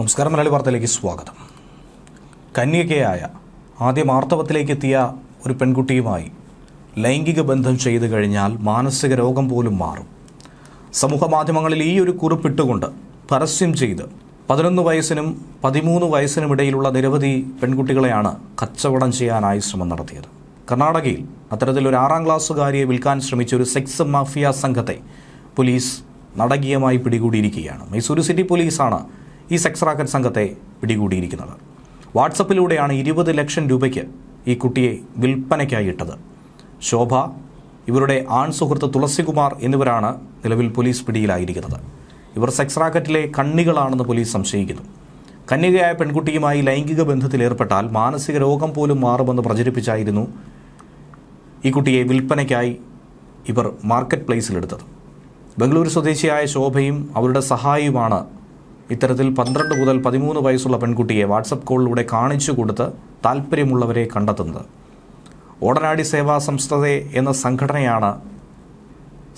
നമസ്കാരം മലയാളി വാർത്തയിലേക്ക് സ്വാഗതം. കന്യകയായ ആദ്യം ആർത്തവത്തിലേക്ക് എത്തിയ ഒരു പെൺകുട്ടിയുമായി ലൈംഗിക ബന്ധം ചെയ്തു കഴിഞ്ഞാൽ മാനസിക രോഗം പോലും മാറും. സമൂഹ മാധ്യമങ്ങളിൽ ഈ ഒരു കുറിപ്പിട്ടുകൊണ്ട് പരസ്യം ചെയ്ത് പതിനൊന്ന് വയസ്സിനും പതിമൂന്ന് വയസ്സിനും ഇടയിലുള്ള നിരവധി പെൺകുട്ടികളെയാണ് കച്ചവടം ചെയ്യാനായി ശ്രമം നടത്തിയത്. കർണാടകയിൽ അത്തരത്തിലൊരു ആറാം ക്ലാസ്സുകാരിയെ വിൽക്കാൻ ശ്രമിച്ച ഒരു സെക്സ് മാഫിയ സംഘത്തെ പോലീസ് നടകീയമായി പിടികൂടിയിരിക്കുകയാണ്. മൈസൂരു സിറ്റി പോലീസാണ് ഈ സെക്സ് റാക്കറ്റ് സംഘത്തെ പിടികൂടിയിരിക്കുന്നത്. വാട്സപ്പിലൂടെയാണ് ഇരുപത് ലക്ഷം രൂപയ്ക്ക് ഈ കുട്ടിയെ വിൽപ്പനയ്ക്കായി ഇട്ടത്. ശോഭ ഇവരുടെ ആൺ സുഹൃത്ത് തുളസികുമാർ എന്നിവരാണ് നിലവിൽ പോലീസ് പിടിയിലായിരിക്കുന്നത്. ഇവർ സെക്സ് റാക്കറ്റിലെ കണ്ണികളാണെന്ന് പോലീസ് സംശയിക്കുന്നു. കന്യകയായ പെൺകുട്ടിയുമായി ലൈംഗിക ബന്ധത്തിലേർപ്പെട്ടാൽ മാനസിക രോഗം പോലും മാറുമെന്ന് പ്രചരിപ്പിച്ചായിരുന്നു ഈ കുട്ടിയെ വിൽപ്പനയ്ക്കായി ഇവർ മാർക്കറ്റ് പ്ലേസിലെടുത്തത്. ബംഗളൂരു സ്വദേശിയായ ശോഭയും അവരുടെ സഹായിയുമാണ് ഇത്തരത്തിൽ പന്ത്രണ്ട് മുതൽ പതിമൂന്ന് വയസ്സുള്ള പെൺകുട്ടിയെ വാട്സപ്പ് കോളിലൂടെ കാണിച്ചു കൊടുത്ത് താല്പര്യമുള്ളവരെ കണ്ടെത്തുന്നത്. ഓടനാടി സേവാ സംസ്ഥതെ എന്ന സംഘടനയാണ്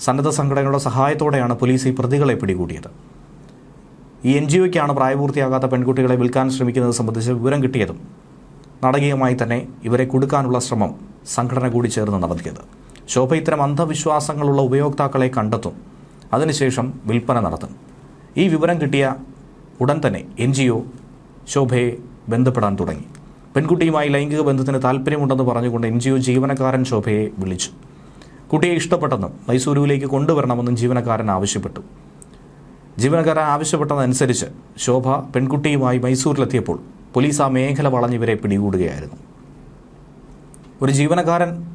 സന്നദ്ധ സംഘടനകളുടെ സഹായത്തോടെയാണ് പോലീസ് ഈ പ്രതികളെ പിടികൂടിയത്. ഈ എൻ ജി ഒയ്ക്കാണ് പ്രായപൂർത്തിയാകാത്ത പെൺകുട്ടികളെ വിൽക്കാൻ ശ്രമിക്കുന്നത് സംബന്ധിച്ച് വിവരം കിട്ടിയതും നാടകീയമായി തന്നെ ഇവരെ കൊടുക്കാനുള്ള ശ്രമം സംഘടന കൂടി ചേർന്ന് നടത്തിയത്. ശോഭ ഇത്തരം അന്ധവിശ്വാസങ്ങളുള്ള ഉപയോക്താക്കളെ കണ്ടെത്തും. അതിനുശേഷം വിൽപ്പന നടത്തും. ഈ വിവരം കിട്ടിയ ഉടൻ തന്നെ എൻ ജി ഒ ശോഭയെ ബന്ധപ്പെടാൻ തുടങ്ങി. പെൺകുട്ടിയുമായി ലൈംഗിക ബന്ധത്തിന് താല്പര്യമുണ്ടെന്ന് പറഞ്ഞുകൊണ്ട് എൻ ജി ഒ ജീവനക്കാരൻ ശോഭയെ വിളിച്ചു. കുട്ടിയെ ഇഷ്ടപ്പെട്ടെന്നും മൈസൂരുവിലേക്ക് കൊണ്ടുവരണമെന്നും ജീവനക്കാരൻ ആവശ്യപ്പെട്ടു. ജീവനക്കാരൻ ആവശ്യപ്പെട്ടതനുസരിച്ച് ശോഭ പെൺകുട്ടിയുമായി മൈസൂരിലെത്തിയപ്പോൾ പോലീസ് ആ മേഖല വളഞ്ഞ് ഇവരെ പിടികൂടുകയായിരുന്നു. ഒരു ജീവനക്കാരൻ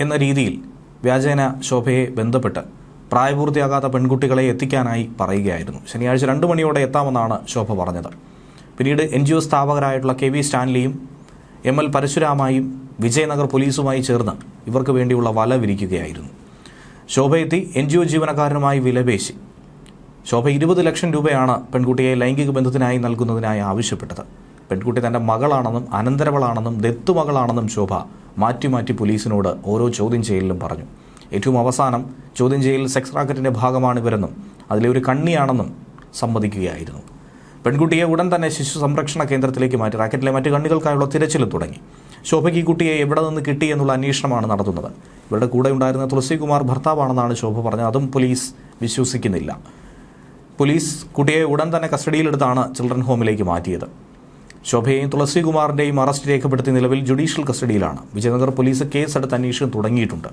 എന്ന രീതിയിൽ വ്യാജേന ശോഭയെ ബന്ധപ്പെട്ട് പ്രായപൂർത്തിയാകാത്ത പെൺകുട്ടികളെ എത്തിക്കാനായി പറയുകയായിരുന്നു. ശനിയാഴ്ച രണ്ട് മണിയോടെ എത്താമെന്നാണ് ശോഭ പറഞ്ഞത്. പിന്നീട് എൻ ജി ഒ സ്ഥാപകരായിട്ടുള്ള കെ വി സ്റ്റാൻലിയും എം എൽ പരശുരാമായും വിജയനഗർ പോലീസുമായി ചേർന്ന് ഇവർക്ക് വേണ്ടിയുള്ള വല വിരിക്കുകയായിരുന്നു. ശോഭ എത്തി എൻ ജി ഒ ജീവനക്കാരനുമായി വിലപേശി. ശോഭ ഇരുപത് ലക്ഷം രൂപയാണ് പെൺകുട്ടിയെ ലൈംഗിക ബന്ധത്തിനായി നൽകുന്നതിനായി ആവശ്യപ്പെട്ടത്. പെൺകുട്ടി തന്റെ മകളാണെന്നും അനന്തരവളാണെന്നും ദത്തുമകളാണെന്നും ശോഭ മാറ്റി മാറ്റി പോലീസിനോട് ഓരോ ചോദ്യം ചെയ്യലിലും പറഞ്ഞു. ഏറ്റവും അവസാനം ചോദ്യം ചെയ്യൽ സെക്സ് റാക്കറ്റിന്റെ ഭാഗമാണ് ഇവരെന്നും അതിലെ ഒരു കണ്ണിയാണെന്നും സമ്മതിക്കുകയായിരുന്നു. പെൺകുട്ടിയെ ഉടൻ തന്നെ ശിശു സംരക്ഷണ കേന്ദ്രത്തിലേക്ക് മാറ്റി റാക്കറ്റിലെ മറ്റ് കണ്ണികൾക്കായുള്ള തിരച്ചിൽ തുടങ്ങി. ശോഭയ്ക്ക് കുട്ടിയെ എവിടെ നിന്ന് കിട്ടി എന്നുള്ള അന്വേഷണമാണ് നടത്തുന്നത്. ഇവരുടെ കൂടെ ഉണ്ടായിരുന്ന തുളസികുമാർ ഭർത്താവാണെന്നാണ് ശോഭ പറഞ്ഞത്. അതും പോലീസ് വിശ്വസിക്കുന്നില്ല. പോലീസ് കുട്ടിയെ ഉടൻ തന്നെ കസ്റ്റഡിയിലെടുത്താണ് ചിൽഡ്രൻ ഹോമിലേക്ക് മാറ്റിയത്. ശോഭയെയും തുളസികുമാറിന്റെയും അറസ്റ്റ് രേഖപ്പെടുത്തി നിലവിൽ ജുഡീഷ്യൽ കസ്റ്റഡിയിലാണ്. വിജയനഗർ പോലീസ് കേസെടുത്ത് അന്വേഷണം തുടങ്ങിയിട്ടുണ്ട്.